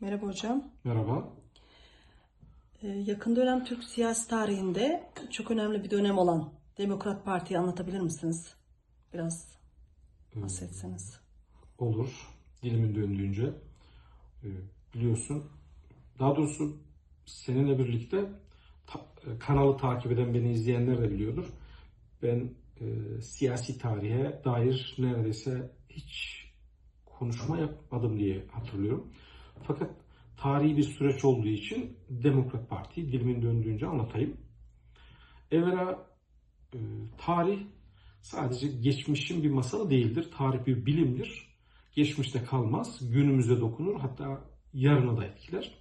Merhaba hocam. Merhaba. Ee, Yakın dönem Türk siyasi tarihinde çok önemli bir dönem olan Demokrat Parti'yi anlatabilir misiniz? Biraz bahsetseniz. Olur. Dilimin döndüğünce. Ee, Biliyorsun. Daha doğrusu seninle birlikte ta- e, kanalı takip eden beni izleyenler de biliyordur. Ben e, siyasi tarihe dair neredeyse hiç konuşma yapmadım diye hatırlıyorum. Fakat tarihi bir süreç olduğu için Demokrat Parti'yi dilimin döndüğünce anlatayım. Evvela e, tarih sadece geçmişin bir masalı değildir. Tarih bir bilimdir. Geçmişte kalmaz, günümüze dokunur, hatta yarını da etkiler.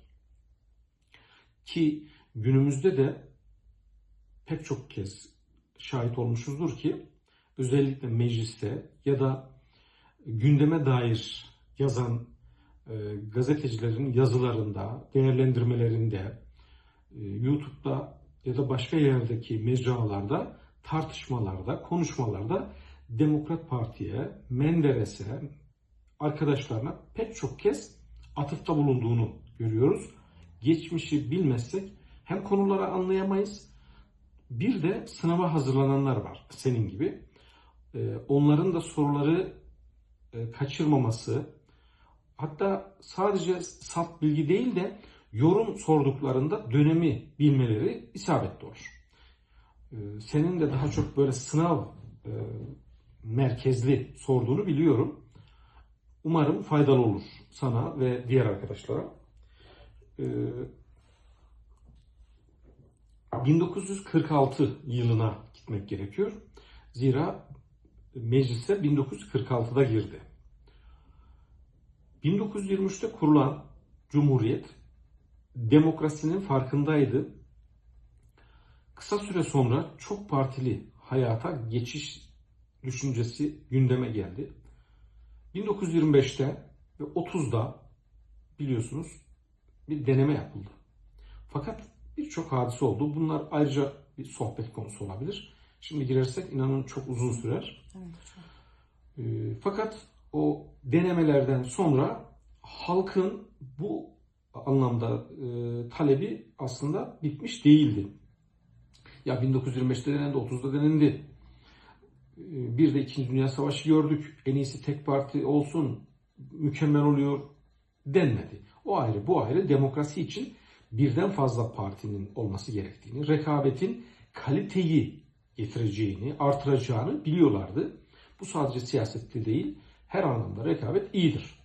Ki günümüzde de pek çok kez şahit olmuşuzdur ki özellikle mecliste ya da gündeme dair yazan gazetecilerin yazılarında, değerlendirmelerinde, e, YouTube'da ya da başka yerdeki mecralarda, tartışmalarda, konuşmalarda Demokrat Parti'ye, Menderes'e, arkadaşlarına pek çok kez atıfta bulunduğunu görüyoruz. Geçmişi bilmezsek hem konuları anlayamayız, bir de sınava hazırlananlar var senin gibi. E, Onların da soruları e, kaçırmaması, hatta sadece salt bilgi değil de yorum sorduklarında dönemi bilmeleri isabetli olur. Ee, Senin de daha çok böyle sınav e, merkezli sorduğunu biliyorum. Umarım faydalı olur sana ve diğer arkadaşlara. Ee, 1946 yılına gitmek gerekiyor. Zira meclise 1946'da girdi. 1923'te kurulan Cumhuriyet demokrasinin farkındaydı. Kısa süre sonra çok partili hayata geçiş düşüncesi gündeme geldi. 1925'te ve 30'da biliyorsunuz bir deneme yapıldı. Fakat birçok hadise oldu. Bunlar ayrıca bir sohbet konusu olabilir. Şimdi girersek inanın çok uzun sürer. Evet hocam. E, Fakat o denemelerden sonra halkın bu anlamda e, talebi aslında bitmiş değildi. Ya 1925'te denendi, 30'da denendi. E, Bir de İkinci Dünya Savaşı gördük. En iyisi tek parti olsun, mükemmel oluyor denmedi. O ayrı, bu ayrı. Demokrasi için birden fazla partinin olması gerektiğini, rekabetin kaliteyi getireceğini, artıracağını biliyorlardı. Bu sadece siyasette değil, her anlamda rekabet iyidir.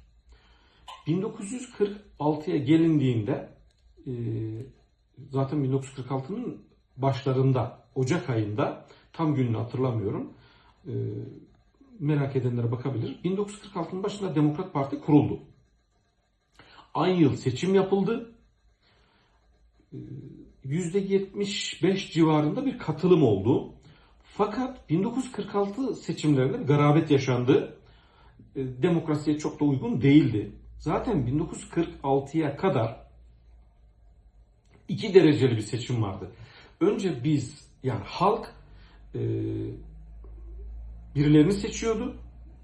1946'ya gelindiğinde e, zaten 1946'nın başlarında, Ocak ayında tam gününü hatırlamıyorum. e, merak edenlere bakabilir. 1946'nın başında Demokrat Parti kuruldu. Aynı yıl seçim yapıldı. E, %75 civarında bir katılım oldu. Fakat 1946 seçimlerinde garabet yaşandı. E, Demokrasiye çok da uygun değildi. Zaten 1946'ya kadar iki dereceli bir seçim vardı. Önce biz yani halk e, birilerini seçiyordu.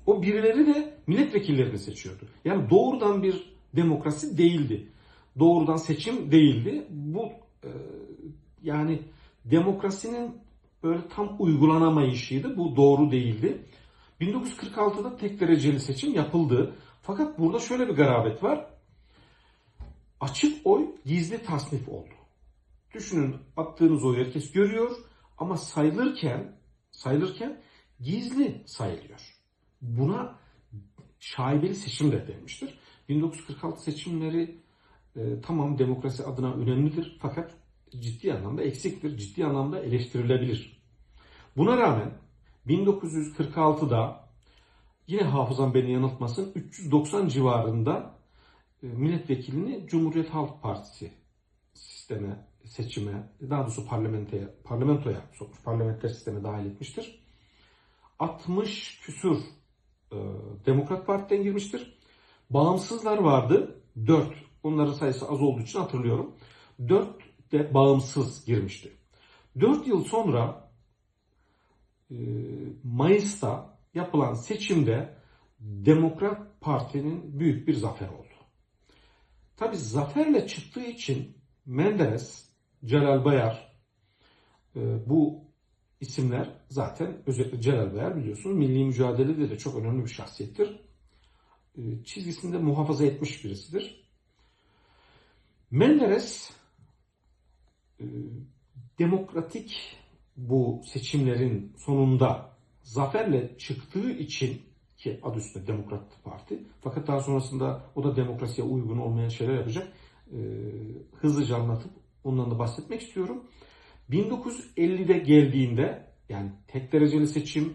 O birileri de milletvekillerini seçiyordu. Yani doğrudan bir demokrasi değildi. Doğrudan seçim değildi. Bu e, yani demokrasinin böyle tam uygulanamayışıydı. Bu doğru değildi. 1946'da tek dereceli seçim yapıldı. Fakat burada şöyle bir garabet var. Açık oy gizli tasnif oldu. Düşünün attığınız oyu herkes görüyor ama sayılırken sayılırken gizli sayılıyor. Buna şaibeli seçim de denmiştir. 1946 seçimleri e, tamam demokrasi adına önemlidir fakat ciddi anlamda eksiktir, ciddi anlamda eleştirilebilir. Buna rağmen 1946'da yine hafızam beni yanıltmasın 390 civarında e, milletvekilini Cumhuriyet Halk Partisi sisteme, seçime, daha doğrusu parlamentoya, parlamentoya sokmuş, parlamenter sisteme dahil etmiştir. 60 küsur e, Demokrat Parti'den girmiştir. Bağımsızlar vardı. 4. Onların sayısı az olduğu için hatırlıyorum. 4 de bağımsız girmişti. 4 yıl sonra Mayıs'ta yapılan seçimde Demokrat Parti'nin büyük bir zafer oldu. Tabi zaferle çıktığı için Menderes, Celal Bayar e, bu isimler zaten özellikle Celal Bayar biliyorsunuz milli mücadelede de çok önemli bir şahsiyettir. E, çizgisinde muhafaza etmiş birisidir. Menderes e, demokratik bu seçimlerin sonunda zaferle çıktığı için ki adı üstünde Demokrat Parti fakat daha sonrasında o da demokrasiye uygun olmayan şeyler yapacak. E, hızlıca anlatıp ondan da bahsetmek istiyorum. 1950'de geldiğinde yani tek dereceli seçim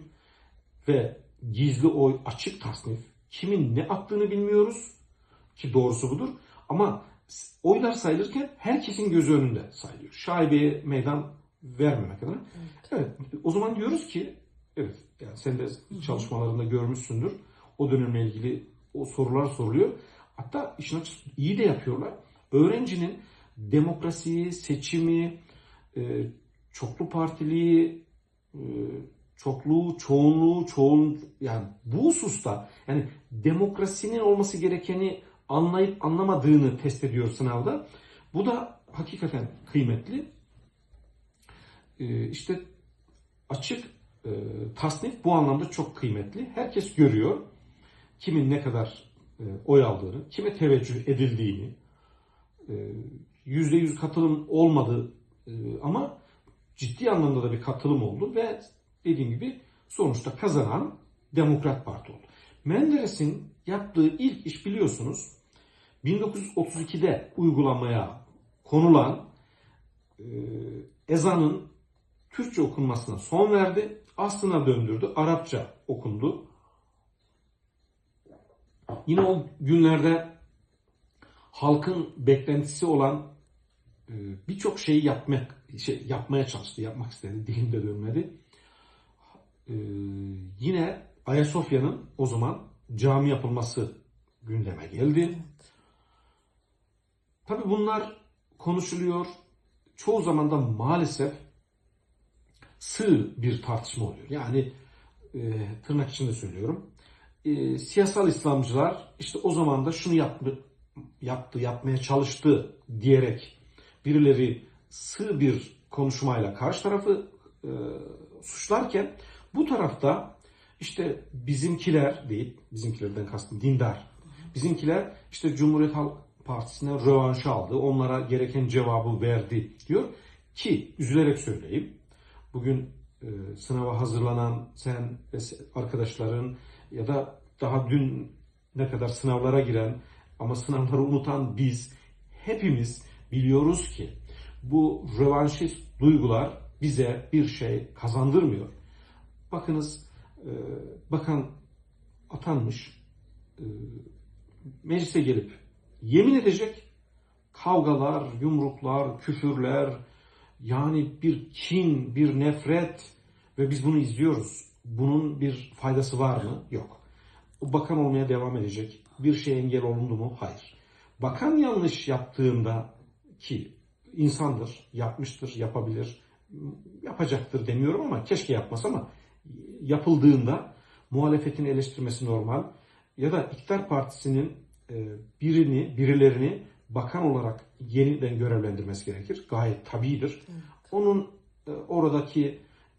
ve gizli oy açık tasnif kimin ne attığını bilmiyoruz ki doğrusu budur ama oylar sayılırken herkesin gözü önünde sayılıyor. Şaibeye meydan vermemek adına. Evet. O zaman diyoruz ki evet yani sen de çalışmalarında görmüşsündür. O dönemle ilgili o sorular soruluyor. Hatta işin açıkçası iyi de yapıyorlar. Öğrencinin demokrasiyi, seçimi, e, çoklu partiliği, e, çokluğu, çoğunluğu, çoğun yani bu hususta yani demokrasinin olması gerekeni anlayıp anlamadığını test ediyor sınavda. Bu da hakikaten kıymetli. E, işte açık e, tasnif bu anlamda çok kıymetli. Herkes görüyor kimin ne kadar e, oy aldığını, kime teveccüh edildiğini, e, yüzde yüz katılım olmadı ama ciddi anlamda da bir katılım oldu ve dediğim gibi sonuçta kazanan Demokrat Parti oldu. Menderes'in yaptığı ilk iş biliyorsunuz 1932'de uygulamaya konulan ezanın Türkçe okunmasına son verdi. Aslına döndürdü. Arapça okundu. Yine o günlerde halkın beklentisi olan e, birçok şeyi yapmak şey, yapmaya çalıştı, yapmak istedi. Dilimde dönmedi. E, yine Ayasofya'nın o zaman cami yapılması gündeme geldi. Tabii bunlar konuşuluyor. Çoğu zaman da maalesef sığ bir tartışma oluyor. Yani e, tırnak içinde söylüyorum. E, siyasal İslamcılar işte o zaman da şunu yaptı, yaptı, yapmaya çalıştı diyerek birileri sığ bir konuşmayla karşı tarafı e, suçlarken bu tarafta işte bizimkiler deyip bizimkilerden kastım dindar. Bizimkiler işte Cumhuriyet Halk Partisi'ne rövanşı aldı. Onlara gereken cevabı verdi diyor ki üzülerek söyleyeyim. Bugün e, sınava hazırlanan sen ve arkadaşların ya da daha dün ne kadar sınavlara giren ama sınavları unutan biz hepimiz biliyoruz ki bu rövanşist duygular bize bir şey kazandırmıyor. Bakınız e, bakan atanmış e, meclise gelip yemin edecek kavgalar, yumruklar, küfürler yani bir kin, bir nefret ve biz bunu izliyoruz. Bunun bir faydası var mı? Yok. Bakan olmaya devam edecek. Bir şey engel olundu mu? Hayır. Bakan yanlış yaptığında ki insandır, yapmıştır, yapabilir, yapacaktır demiyorum ama keşke yapmasa ama yapıldığında muhalefetin eleştirmesi normal ya da iktidar partisinin e, birini, birilerini bakan olarak yeniden görevlendirmesi gerekir. Gayet tabidir. Onun e, oradaki